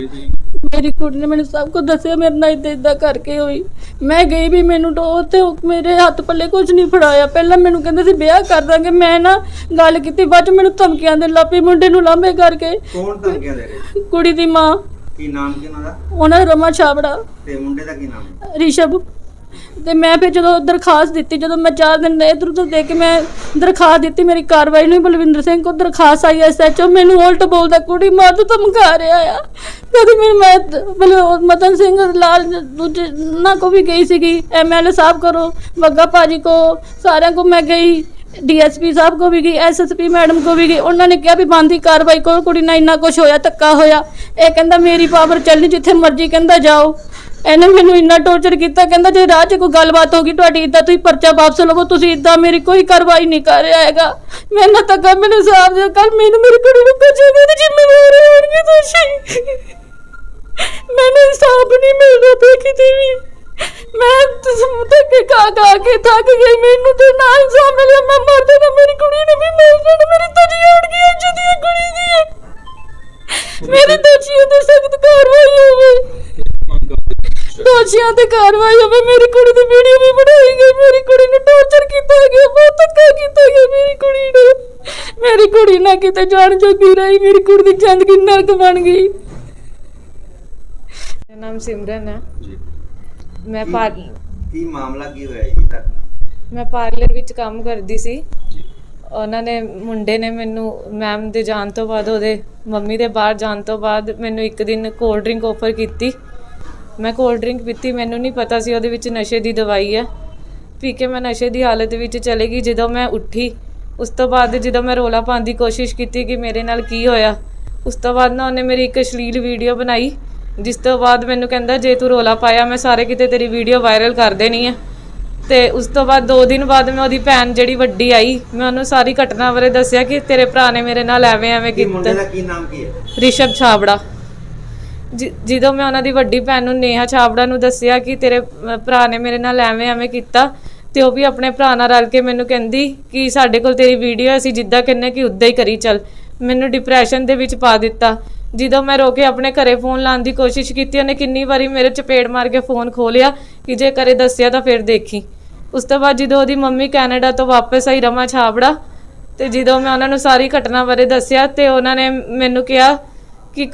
ਮੇਰੀ ਕੁੜੀ ਨੇ ਮੈਨੂੰ ਸਭ ਕੁਝ ਦੱਸਿਆ ਮੇਰੇ ਨਾਲ ਇਦਾਂ ਇਦਾਂ ਕਰਕੇ ਹੋਈ। ਮੈਂ ਗਈ ਵੀ ਮੈਨੂੰ ਤਾਂ ਉੱਥੇ ਮੇਰੇ ਹੱਥ ਪੱਲੇ ਕੁਝ ਨਹੀਂ ਫੜਾਇਆ। ਪਹਿਲਾਂ ਮੈਨੂੰ ਕਹਿੰਦੇ ਸੀ ਵਿਆਹ ਕਰ ਦਾਂਗੇ। ਮੈਂ ਨਾ ਗੱਲ ਕੀਤੀ ਬਾਅਦ ਚ ਮੈਨੂੰ ਧਮਕੀਆਂ ਦੇਣ ਲੱਗ ਪਈ ਮੁੰਡੇ ਨੂੰ ਲਾਂਬੇ ਕਰਕੇ। ਕੌਣ ਧਮਕੀਆਂ ਦੇ ਰਹੇ? ਕੁੜੀ ਦੀ ਮਾਂ। ਕੀ ਨਾਮ ਕੀ ਉਹਨਾਂ ਦਾ? ਉਹਨਾਂ ਦਾ ਰਮਾ ਛਾਬੜਾ। ਤੇ ਮੁੰਡੇ ਦਾ ਕੀ ਨਾਮ ਹੈ? ਰਿਸ਼ਭ। ਤੇ ਮੈਂ ਫਿਰ ਜਦੋਂ ਦਰਖਾਸਤ ਦਿੱਤੀ, ਜਦੋਂ ਮੈਂ ਚਾਰ ਦਿਨ ਇਧਰ ਉਧਰ ਦੇ ਕੇ ਮੈਂ ਦਰਖਾਸਤ ਦਿੱਤੀ ਮੇਰੀ ਕਾਰਵਾਈ ਨੂੰ ਬਲਵਿੰਦਰ ਸਿੰਘ ਕੋ ਦਰਖਾਸਤ ਆਈ ਐਸਐਚਓ ਮੈਨੂੰ ਉਲਟ ਬੋਲਦਾ, ਕੁੜੀ, ਮਾਂ ਤੂੰ ਧਮਕਾ ਰਿਹਾ ਆ। ਕਦੀ ਮੈਂ ਮੈਂ ਬਲ ਮਤਨ ਸਿੰਘ ਲਾਲ ਦੂਜੇ ਨਾ ਕੋ ਵੀ ਗਈ ਸੀਗੀ ਐਮਐਲਏ ਸਾਹਿਬ ਕਰੋ ਬੱਗਾ ਭਾਜੀ ਕੋ ਸਾਰਿਆਂ ਕੋ ਮੈਂ ਗਈ ਡੀਐਸਪੀ ਸਾਹਿਬ ਕੋ ਵੀ ਗਈ ਐਸਐਸਪੀ ਮੈਡਮ ਕੋ ਵੀ ਗਈ, ਉਹਨਾਂ ਨੇ ਕਿਹਾ ਵੀ ਬੰਦੀ ਕਾਰਵਾਈ ਕਰੋ, ਕੁੜੀ ਨਾਲ ਇੰਨਾ ਕੁਝ ਹੋਇਆ, ਧੱਕਾ ਹੋਇਆ। ਇਹ ਕਹਿੰਦਾ, ਮੇਰੀ ਪਾਵਰ ਚੱਲਣੀ ਜਿੱਥੇ ਮਰਜ਼ੀ, ਕਹਿੰਦਾ ਜਾਓ। ਇਹਨੇ ਮੈਨੂੰ ਇੰਨਾ ਟੌਰਚਰ ਕੀਤਾ, ਕਹਿੰਦਾ ਜੇ ਰਾਹ 'ਚ ਕੋਈ ਗੱਲਬਾਤ ਹੋ ਗਈ ਤੁਹਾਡੀ, ਇਦਾਂ ਤੁਸੀਂ ਪਰਚਾ ਵਾਪਸ ਲਵੋ, ਤੁਸੀਂ ਇਦਾਂ ਮੇਰੀ ਕੋਈ ਕਾਰਵਾਈ ਨਹੀਂ ਕਰ ਰਿਹਾ ਹੈਗਾ। ਮੈਂ ਨਾ ਤੱਕ ਮੈਨੂੰ ਸਾਫ਼ ਦੇ ਕੱਲ ਮੈਨੂੰ ਮੇਰੀ ਕੁੜੀ ਨੂੰ ਭੇਜੋ ਮੇਰੇ ਜ਼ਿੰਮੇਵਾਰ ਹੋਣਗੇ ਤੁਸੀਂ। ਮੈਨੂੰ ਇਨਸਾਫ ਨਹੀਂ ਮਿਲਦਾ ਤੇ ਕਿਤੇ ਵੀ। ਮੈਂ ਤੱਕ ਕਾ ਕਾ ਕੇ ਥੱਕ ਗਈ, ਮੈਨੂੰ ਤੇ ਨਾ ਇਨਸਾਫ ਮਿਲਿਆ, ਮੈਂ ਮਰ ਜਾਣਾ ਮੇਰੀ ਕੁੜੀ ਨੂੰ ਵੀ ਮਿਲ ਦੋਸ਼ੀਆਂ ਤੇ ਕਾਰਵਾਈ ਹੋਵੇ ਮੇਰੀ ਕੁੜੀ ਦੀ ਵੀਡੀਓ ਵੀ ਬਣਾਈ ਗਈ ਮੇਰੀ ਕੁੜੀ ਨੂੰ ਟੌਰਚਰ ਕੀਤਾ ਗਿਆ ਬਹੁਤ ਧੱਕਾ ਕੀਤਾ ਗਿਆ ਮੇਰੀ ਕੁੜੀ ਨੂੰ। ਮੇਰੀ ਕੁੜੀ ਨਾ ਕਿਤੇ ਜਾਣ ਜੋਗੀ ਰਹੀ ਮੇਰੀ ਕੁੜੀ ਦੀ ਜ਼ਿੰਦਗੀ ਨਰਕ ਬਣ ਗਈ। ਮੇਰਾ ਨਾਮ ਸਿਮਰਨ ਹੈ ਜੀ। ਮੈਂ ਪਾਰ ਕੀ ਮਾਮਲਾ ਕੀ ਹੋਇਆ ਜੀ ਤੱਕ ਮੈਂ ਪਾਰਲਰ ਵਿੱਚ ਕੰਮ ਕਰਦੀ ਸੀ। ਜੀ। ਉਹਨਾਂ ਨੇ ਮੁੰਡੇ ਨੇ ਮੈਨੂੰ ਮੈਮ ਦੇ ਜਾਣ ਤੋਂ ਬਾਅਦ ਉਹਦੇ ਮੰਮੀ ਦੇ ਬਾਹਰ ਜਾਣ ਤੋਂ ਬਾਅਦ ਮੈਨੂੰ ਇੱਕ ਦਿਨ ਕੋਲਡ ਡਰਿੰਕ ਆਫਰ ਕੀਤੀ। ਮੈਂ ਕੋਲਡ ਡਰਿੰਕ ਪੀਤੀ ਮੈਨੂੰ ਨਹੀਂ ਪਤਾ ਸੀ ਉਹਦੇ ਵਿੱਚ ਨਸ਼ੇ ਦੀ ਦਵਾਈ ਹੈ। ਪੀ ਕੇ ਮੈਂ ਨਸ਼ੇ ਦੀ ਹਾਲਤ ਵਿੱਚ ਚਲੇ ਗਈ ਜਦੋਂ ਮੈਂ ਉੱਠੀ ਉਸ ਤੋਂ ਬਾਅਦ ਜਦੋਂ ਮੈਂ ਰੋਲਾ ਪਾਉਣ ਦੀ ਕੋਸ਼ਿਸ਼ ਕੀਤੀ ਕਿ ਮੇਰੇ ਨਾਲ ਕੀ ਹੋਇਆ ਉਸ ਤੋਂ ਬਾਅਦ ਨਾ ਉਹਨੇ ਮੇਰੀ ਇੱਕ ਅਸ਼ਲੀਲ ਵੀਡੀਓ ਬਣਾਈ ਜਿਸ ਤੋਂ ਬਾਅਦ ਮੈਨੂੰ ਕਹਿੰਦਾ ਜੇ ਤੂੰ ਰੋਲਾ ਪਾਇਆ ਮੈਂ ਸਾਰੇ ਕਿਤੇ ਤੇਰੀ ਵੀਡੀਓ ਵਾਇਰਲ ਕਰ ਦੇਣੀ ਹੈ। ਤੇ ਉਸ ਤੋਂ ਬਾਅਦ 2 ਦਿਨ ਬਾਅਦ ਮੈਂ ਉਹਦੀ ਭੈਣ ਜਿਹੜੀ ਵੱਡੀ ਆਈ ਮੈਂ ਉਹਨੂੰ ਸਾਰੀ ਘਟਨਾ ਬਾਰੇ ਦੱਸਿਆ ਕਿ ਤੇਰੇ ਭਰਾ ਨੇ ਮੇਰੇ ਨਾਲ ਐਵੇਂ ਐਵੇਂ ਕੀ ਮੁੰਡੇ ਕੀਤਾ। ਦਾ ਕੀ ਨਾਮ ਕੀ ਹੈ? ਰਿਸ਼ਭ ਛਾਬੜਾ। ਜਦੋਂ ਮੈਂ ਉਹਨਾਂ ਦੀ ਵੱਡੀ ਭੈਣ ਨੂੰ ਨੇਹਾ ਛਾਬੜਾ ਨੂੰ ਦੱਸਿਆ ਕਿ ਤੇਰੇ ਭਰਾ ਨੇ ਮੇਰੇ ਨਾਲ ਐਵੇਂ ਐਵੇਂ ਕੀਤਾ, ਤੇ ਉਹ ਵੀ ਆਪਣੇ ਭਰਾ ਨਾਲ ਰਲ ਕੇ ਮੈਨੂੰ ਕਹਿੰਦੀ ਕਿ ਸਾਡੇ ਕੋਲ ਤੇਰੀ ਵੀਡੀਓ ਅਸੀਂ ਜਿੱਦਾਂ ਕਹਿੰਨੇ ਕਿ ਉਦਾਂ ਹੀ ਕਰੀ ਚੱਲ। ਮੈਨੂੰ ਡਿਪਰੈਸ਼ਨ ਦੇ ਵਿੱਚ ਪਾ ਦਿੱਤਾ। ਜਦੋਂ ਮੈਂ ਰੋ ਕੇ ਆਪਣੇ ਘਰੇ ਫੋਨ ਲਾਉਣ ਦੀ ਕੋਸ਼ਿਸ਼ ਕੀਤੀ, ਉਹਨੇ ਕਿੰਨੀ ਵਾਰੀ ਮੇਰੇ ਚਪੇੜ ਮਾਰ ਕੇ ਫੋਨ ਖੋਲਿਆ ਕਿ ਜੇ ਘਰੇ ਦੱਸਿਆ ਤਾਂ ਫਿਰ ਦੇਖੀ। ਉਸ ਤੋਂ ਬਾਅਦ ਜਦੋਂ ਉਹਦੀ ਮੰਮੀ ਕੈਨੇਡਾ ਤੋਂ ਵਾਪਸ ਆਈ ਰਮਾ ਛਾਬੜਾ, ਤੇ ਜਦੋਂ ਮੈਂ ਉਹਨਾਂ ਨੂੰ ਸਾਰੀ ਘਟਨਾ ਬਾਰੇ ਦੱਸਿਆ, ਤੇ ਉਹਨਾਂ ਨੇ ਮੈਨੂੰ ਕਿਹਾ ਕਿ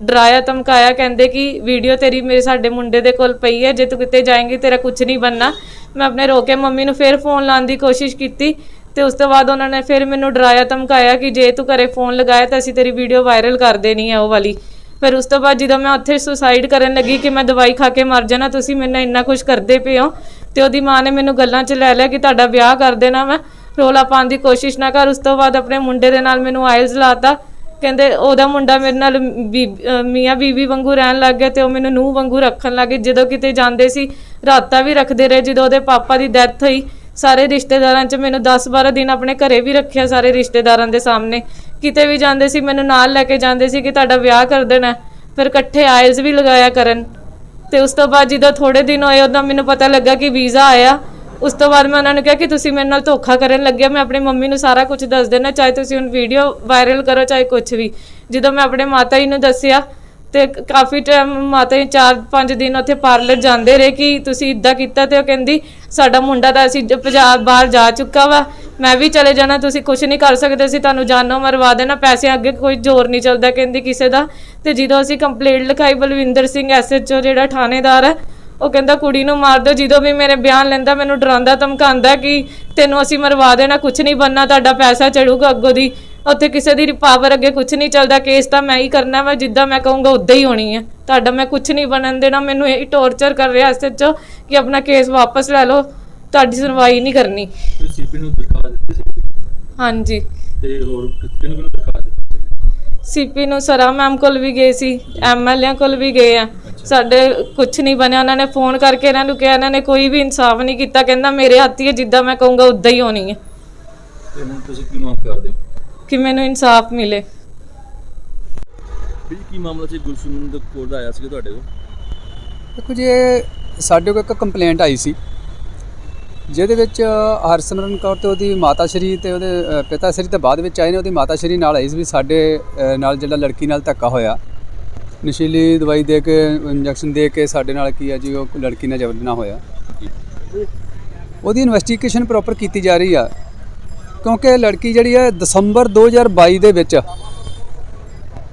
ਡਰਾਇਆ ਧਮਕਾਇਆ, ਕਹਿੰਦੇ ਕਿ ਵੀਡੀਓ ਤੇਰੀ ਮੇਰੇ ਸਾਡੇ ਮੁੰਡੇ ਦੇ ਕੋਲ ਪਈ ਹੈ, ਜੇ ਤੂੰ ਕਿਤੇ ਜਾਏਂਗੀ ਤੇਰਾ ਕੁਝ ਨਹੀਂ ਬਣਨਾ। ਮੈਂ ਆਪਣੇ ਰੋ ਕੇ ਮੰਮੀ ਨੂੰ ਫਿਰ ਫੋਨ ਲਾਉਣ ਦੀ ਕੋਸ਼ਿਸ਼ ਕੀਤੀ ਤੇ ਉਸ ਤੋਂ ਬਾਅਦ ਉਹਨਾਂ ਨੇ ਫਿਰ ਮੈਨੂੰ ਡਰਾਇਆ ਧਮਕਾਇਆ ਕਿ ਜੇ ਤੂੰ ਘਰੇ ਫੋਨ ਲਗਾਇਆ ਤਾਂ ਅਸੀਂ ਤੇਰੀ ਵੀਡੀਓ ਵਾਇਰਲ ਕਰ ਦੇਣੀ ਹੈ ਉਹ ਵਾਲੀ। ਫਿਰ ਉਸ ਤੋਂ ਬਾਅਦ ਜਦੋਂ ਮੈਂ ਉੱਥੇ ਸੁਸਾਈਡ ਕਰਨ ਲੱਗੀ ਕਿ ਮੈਂ ਦਵਾਈ ਖਾ ਕੇ ਮਰ ਜਾਣਾ, ਤੁਸੀਂ ਮੈਨੂੰ ਇੰਨਾ ਕੁਝ ਕਰਦੇ ਪਏ ਹੋ ਤੇ ਉਹਦੀ ਮਾਂ ਨੇ ਮੈਨੂੰ ਗੱਲਾਂ 'ਚ ਲੈ ਲਿਆ ਕਿ ਤੁਹਾਡਾ ਵਿਆਹ ਕਰ ਦੇਣਾ ਮੈਂ ਰੋਲਾ ਪਾਉਣ ਦੀ ਕੋਸ਼ਿਸ਼ ਨਾ ਕਰ। ਉਸ ਤੋਂ ਬਾਅਦ ਆਪਣੇ ਮੁੰਡੇ ਦੇ ਨਾਲ ਮੈਨੂੰ ਆਇਲਸ ਲਾਤਾ। ਕਹਿੰਦੇ ਉਹਦਾ ਮੁੰਡਾ ਮੇਰੇ ਨਾਲ ਬੀਬੀ ਅਹ, ਮੀਆਂ ਬੀਬੀ ਵਾਂਗੂ ਰਹਿਣ ਲੱਗ ਗਿਆ ਤੇ ਉਹ ਮੈਨੂੰ ਨੂੰਹ ਵਾਂਗੂ ਰੱਖਣ ਲੱਗ ਗਏ। ਜਦੋਂ ਕਿਤੇ ਜਾਂਦੇ ਸੀ, ਰਾਤਾਂ ਵੀ ਰੱਖਦੇ ਰਹੇ। ਜਦੋਂ ਉਹਦੇ ਪਾਪਾ ਦੀ ਡੈਥ ਹੋਈ, ਸਾਰੇ ਰਿਸ਼ਤੇਦਾਰਾਂ 'ਚ ਮੈਨੂੰ 10-12 ਦਿਨ ਆਪਣੇ ਘਰੇ ਵੀ ਰੱਖਿਆ ਸਾਰੇ ਰਿਸ਼ਤੇਦਾਰਾਂ ਦੇ ਸਾਹਮਣੇ। ਕਿਤੇ ਵੀ ਜਾਂਦੇ ਸੀ, ਮੈਨੂੰ ਨਾਲ ਲੈ ਕੇ ਜਾਂਦੇ ਸੀ ਕਿ ਤੁਹਾਡਾ ਵਿਆਹ ਕਰ ਦੇਣਾ ਫਿਰ ਇਕੱਠੇ ਆਇਲਸ ਵੀ ਲਗਾਇਆ ਕਰਨ। ਤੇ ਉਸ ਤੋਂ ਬਾਅਦ ਜਦੋਂ ਥੋੜੇ ਦਿਨ ਹੋਏ, ਉਦੋਂ ਮੈਨੂੰ ਪਤਾ ਲੱਗਾ ਕਿ ਵੀਜ਼ਾ ਆਇਆ। ਉਸ ਤੋਂ ਬਾਅਦ ਮੈਂ ਉਹਨਾਂ ਨੂੰ ਕਿਹਾ ਕਿ ਤੁਸੀਂ ਮੇਰੇ ਨਾਲ ਧੋਖਾ ਕਰਨ ਲੱਗੇ ਮੈਂ ਆਪਣੀ ਮੰਮੀ ਨੂੰ ਸਾਰਾ ਕੁਝ ਦੱਸ ਦੇਣਾ, ਚਾਹੇ ਤੁਸੀਂ ਹੁਣ ਵੀਡੀਓ ਵਾਇਰਲ ਕਰੋ, ਚਾਹੇ ਕੁਝ ਵੀ। ਜਦੋਂ ਮੈਂ ਆਪਣੇ ਮਾਤਾ ਜੀ ਨੂੰ ਦੱਸਿਆ ਤੇ ਕਾਫੀ ਟਾਈਮ ਮਾਤਾ ਜੀ 4-5 ਦਿਨ ਉੱਥੇ ਪਾਰਲਰ ਜਾਂਦੇ ਰਹੇ ਕਿ ਤੁਸੀਂ ਇਦਾਂ ਕੀਤਾ ਤੇ ਉਹ ਕਹਿੰਦੀ, ਸਾਡਾ ਮੁੰਡਾ ਤਾਂ ਅਸੀਂ ਪੰਜਾਬ ਬਾਹਰ ਜਾ ਚੁੱਕਾ ਵਾ। ਮੈਂ ਵੀ ਚਲੇ ਜਾਣਾ, ਤੁਸੀਂ ਕੁਝ ਨਹੀਂ ਕਰ ਸਕਦੇ, ਅਸੀਂ ਤੁਹਾਨੂੰ ਜਾਨੋਂ ਮਰਵਾ ਦੇਣਾ ਪੈਸੇ ਅੱਗੇ ਕੋਈ ਜ਼ੋਰ ਨਹੀਂ ਚੱਲਦਾ, ਕਹਿੰਦੀ ਕਿਸੇ ਦਾ। ਤੇ ਜਦੋਂ ਅਸੀਂ ਕੰਪਲੇਂਟ ਲਿਖਾਈ, ਬਲਵਿੰਦਰ ਸਿੰਘ ਐਸਐਚਓ ਜਿਹੜਾ ਥਾਣੇਦਾਰ ਹੈ ਉਹ ਕਹਿੰਦਾ ਕੁੜੀ ਨੂੰ ਮਾਰ ਦਿਓ ਜਦੋਂ ਵੀ ਮੇਰੇ ਬਿਆਨ ਲੈਂਦਾ ਮੈਨੂੰ ਡਰਾਉਂਦਾ ਧਮਕਾਉਂਦਾ ਕਿ ਤੈਨੂੰ ਅਸੀਂ ਮਰਵਾ ਦੇਣਾ ਕੁਝ ਨਹੀਂ ਬੰਨਾ ਤੁਹਾਡਾ ਪੈਸਾ ਚੜੂਗਾ ਅੱਗੋਂ ਦੀ। ਉੱਥੇ ਕਿਸੇ ਦੀ ਪਾਵਰ ਅੱਗੇ ਕੁਝ ਨਹੀਂ ਚੱਲਦਾ ਕੇਸ ਤਾਂ ਮੈਂ ਹੀ ਕਰਨਾ ਵਾ ਜਿੱਦਾਂ ਮੈਂ ਕਹੂੰਗਾ ਉਦਾਂ ਹੀ ਹੋਣੀ ਹੈ ਤੁਹਾਡਾ ਮੈਂ ਕੁਝ ਨਹੀਂ ਬਣਨ ਦੇਣਾ ਮੈਨੂੰ ਇਹ ਟੌਰਚਰ ਕਰ ਰਿਹਾ ਐਸਐਚਓ ਕਿ ਆਪਣਾ ਕੇਸ ਵਾਪਸ ਲੈ ਲਓ। ਤੁਹਾਡੀ ਸੁਣਵਾਈ ਨਹੀਂ ਕਰਨੀ। ਸੀਪੀ ਨੂੰ ਦਿਖਾ ਦਿੱਤੀ ਸੀ? ਹਾਂਜੀ। ਤੇ ਹੋਰ ਕਿਹਨੂੰ ਕਿਹਨੂੰ ਦਿਖਾ ਦਿੱਤੀ ਸੀ? ਸੀਪੀ ਨੂੰ ਸਰਾ ਮੈਮ ਕੋਲ ਵੀ ਗਏ ਸੀ ਐਮਐਲਏ ਕੋਲ ਵੀ ਗਏ ਆ। ਸਾਡੇ ਕੁਝ ਨਹੀਂ ਬਣਿਆ ਉਹਨਾਂ ਨੇ ਫੋਨ ਕਰਕੇ ਇਹਨਾਂ ਨੂੰ ਕਿਹਾ ਇਹਨਾਂ ਨੇ ਕੋਈ ਵੀ ਇਨਸਾਫ ਨਹੀਂ ਕੀਤਾ ਕਹਿੰਦਾ ਮੇਰੇ ਹੱਥੀ ਹੈ ਜਿੱਦਾਂ ਮੈਂ ਕਹੂੰਗਾ ਉਦਾਂ ਹੀ ਹੋਣੀ ਹੈ। ਤੇ ਹੁਣ ਤੁਸੀਂ ਕੀ ਮੰਗ ਕਰਦੇ ਹੋ? ਕਿ ਮੈਨੂੰ ਇਨਸਾਫ ਮਿਲੇ। ਵੀ ਕੀ ਮਾਮਲਾ ਸੀ ਗੁਲਸ਼ਨ ਦੇ ਕੋਲ ਦਾ ਆਇਆ ਸੀ ਤੁਹਾਡੇ ਕੋਲ? ਦੇਖੋ ਜੀ ਇਹ ਸਾਡੇ ਕੋਲ ਇੱਕ ਕੰਪਲੇਂਟ ਆਈ ਸੀ। ਜਿਹਦੇ ਵਿੱਚ ਹਰਸਿਮਰਨ ਕੌਰ ਤੇ ਉਹਦੀ ਮਾਤਾ ਸ਼੍ਰੀ ਤੇ ਉਹਦੇ ਪਿਤਾ ਸ਼੍ਰੀ ਤੇ ਬਾਅਦ ਵਿੱਚ ਆਏ ਨੇ ਉਹਦੀ ਮਾਤਾ ਸ਼੍ਰੀ ਨਾਲ ਆਈ ਸੀ ਵੀ ਸਾਡੇ ਨਾਲ ਜਿਹੜਾ ਲੜਕੀ ਨਾਲ ਧੱਕਾ ਹੋਇਆ। ਨਸ਼ੀਲੀ ਦਵਾਈ ਦੇ ਕੇ, ਇੰਜੈਕਸ਼ਨ ਦੇ ਕੇ ਸਾਡੇ ਨਾਲ ਕੀ ਆ ਜੀ, ਉਹ ਲੜਕੀ ਨਾਲ ਜ਼ਬਰ ਨਾ ਹੋਇਆ। ਉਹਦੀ ਇਨਵੈਸਟੀਗੇਸ਼ਨ ਪ੍ਰੋਪਰ ਕੀਤੀ ਜਾ ਰਹੀ ਆ। ਕਿਉਂਕਿ ਲੜਕੀ ਜਿਹੜੀ ਹੈ ਦਸੰਬਰ 2022 ਦੇ ਵਿੱਚ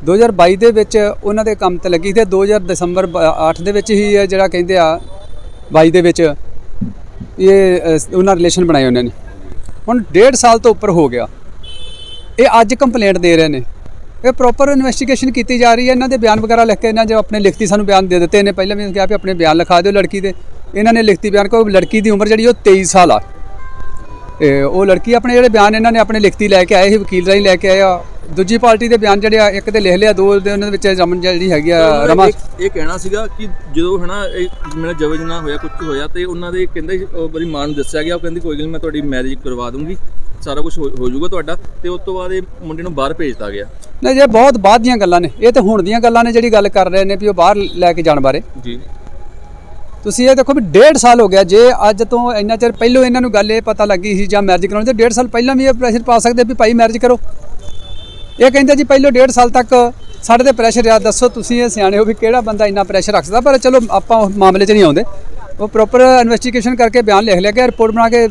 2022 ਦੇ ਵਿੱਚ ਉਹਨਾਂ ਦੇ ਕੰਮ ਤੇ ਲੱਗੀ ਤੇ 2000 ਦਸੰਬਰ 8 ਦੇ ਵਿੱਚ ਹੀ ਜਿਹੜਾ ਕਹਿੰਦੇ ਆ 22 ਦੇ ਵਿੱਚ, ਇਹ ਉਹਨਾਂ ਰਿਲੇਸ਼ਨ ਬਣਾਏ ਉਹਨਾਂ ਨੇ। ਹੁਣ ਡੇਢ ਸਾਲ ਤੋਂ ਉੱਪਰ ਹੋ ਗਿਆ। ਇਹ ਅੱਜ ਕੰਪਲੇਂਟ ਦੇ ਰਹੇ ਨੇ। ਇਹ ਪ੍ਰੋਪਰ ਇਨਵੈਸਟੀਗੇਸ਼ਨ ਕੀਤੀ ਜਾ ਰਹੀ ਹੈ। ਇਹਨਾਂ ਦੇ ਬਿਆਨ ਵਗੈਰਾ ਲਿਖ ਕੇ ਇਹਨਾਂ ਜੋ ਆਪਣੇ ਲਿਖਤੀ ਸਾਨੂੰ ਬਿਆਨ ਦੇ ਦਿੱਤੇ ਨੇ। ਪਹਿਲਾਂ ਵੀ ਕਿਹਾ ਵੀ ਆਪਣੇ ਬਿਆਨ ਲਿਖਾ ਦਿਓ ਲੜਕੀ ਦੇ। ਇਹਨਾਂ ਨੇ ਲਿਖਤੀ ਬਿਆਨ ਕੋ ਲੜਕੀ ਦੀ ਉਮਰ ਜਿਹੜੀ ਉਹ 23 ਸਾਲ ਆ। ਉਹ ਲੜਕੀ ਆਪਣੇ ਜਿਹੜੇ ਬਿਆਨ ਇਹਨਾਂ ਨੇ ਆਪਣੇ ਲਿਖਤੀ ਲੈ ਕੇ ਆਏ ਸੀ ਵਕੀਲ ਰਾਹੀਂ ਲੈ ਕੇ ਆਏ ਆ। ਦੂਜੀ ਪਾਰਟੀ ਦੇ ਬਿਆਨ ਜਿਹੜੇ ਆ ਇੱਕ ਤੇ ਲਿਖ ਲਿਆ ਦੋ ਦੇ ਉਹਨਾਂ ਦੇ ਵਿੱਚ ਰਮਨ ਜਿਹੜੀ ਹੈਗੀ ਆ ਰਮਾ ਇਹ- ਕਹਿਣਾ ਸੀਗਾ ਕਿ ਜਦੋਂ ਹਨਾ ਇਹ ਮੇਰਾ ਜਵਜ ਨਾ ਹੋਇਆ ਕੁਝ ਹੋਇਆ ਤੇ ਉਹਨਾਂ ਦੇ ਕਹਿੰਦੇ ਉਹ ਮੇਰੀ ਮਾਂ ਨੂੰ ਦੱਸਿਆ ਗਿਆ। ਉਹ ਕਹਿੰਦੀ ਕੋਈ ਗੱਲ ਮੈਂ ਤੁਹਾਡੀ ਮੈਰਿਜ ਕਰਵਾ ਦੂੰਗੀ। ਸਾਰਾ ਕੁਝ ਹੋ ਜਾਊਗਾ ਤੁਹਾਡਾ ਤੇ ਉਸ ਤੋਂ ਬਾਅਦ ਇਹ ਮੁੰਡੇ ਨੂੰ ਬਾਹਰ ਭੇਜਤਾ ਗਿਆ। ਨਹੀਂ ਜੇ ਬਹੁਤ ਬਾਅਦ ਦੀਆਂ ਗੱਲਾਂ ਨੇ। ਇਹ ਤਾਂ ਹੁਣ ਦੀਆਂ ਗੱਲਾਂ ਨੇ ਜਿਹੜੀ ਗੱਲ ਕਰ ਰਹੇ ਨੇ ਵੀ ਉਹ ਬਾਹਰ ਲੈ ਕੇ ਜਾਣ ਬਾਰੇ। ਜੀ। ਤੁਸੀਂ ਇਹ ਦੇਖੋ ਵੀ ਡੇਢ ਸਾਲ ਹੋ ਗਿਆ ਜੇ ਅੱਜ ਤੋਂ ਇੰਨਾ ਚਿਰ ਪਹਿਲਾਂ ਇਹਨਾਂ ਨੂੰ ਗੱਲ ਇਹ ਪਤਾ ਲੱਗੀ ਸੀ ਜਾਂ ਮੈਰਿਜ ਕਰਾਉਣੀ ਤੇ ਡੇਢ ਸਾਲ ਪਹਿਲਾਂ ਵੀ ਇਹ ਪ੍ਰੈਸ਼ਰ ਪਾ ਸਕਦੇ ਵੀ ਭਾਈ ਮੈਰਿਜ ਕਰੋ। ਇਹ ਕਹਿੰਦੇ ਜੀ ਪਹਿਲਾਂ ਡੇਢ ਸਾਲ ਤੱਕ ਸਾਡੇ ਤੇ ਪ੍ਰੈਸ਼ਰ ਆ ਦੱਸੋ ਤੁਸੀਂ ਇਹ ਸਿਆਣੇ ਹੋ ਵੀ ਕਿਹੜਾ ਬੰਦਾ ਇੰਨਾ ਪ੍ਰੈਸ਼ਰ ਰੱਖ ਸਕਦਾ ਪਰ ਚਲੋ ਆਪਾਂ ਮਾਮਲੇ 'ਚ ਨਹੀਂ ਆਉਂਦੇ। ਉਹ ਪ੍ਰੋਪਰ ਇਨਵੈਸਟੀਗੇਸ਼ਨ ਕਰਕੇ ਬਿਆਨ ਲਿਖ ਲਿਆ ਗਿਆ ਰਿਪੋਰਟ ਬਣਾ ਕੇ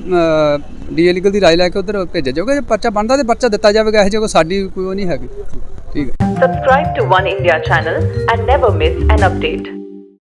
ਡੀਏ ਲੀਗਲ ਦੀ ਰਾਏ ਲੈ ਕੇ ਉਧਰ ਭੇਜਿਆ ਜਾਊਗਾ। ਜੇ ਪਰਚਾ ਬਣਦਾ ਤੇ ਪਰਚਾ ਦਿੱਤਾ ਜਾਵੇਗਾ, ਇਹ ਜੇ ਕੋਈ ਸਾਡੀ ਕੋਈ ਨਹੀਂ ਹੈਗੀ। ਠੀਕ ਹੈ। Subscribe to One India channel and never miss an update.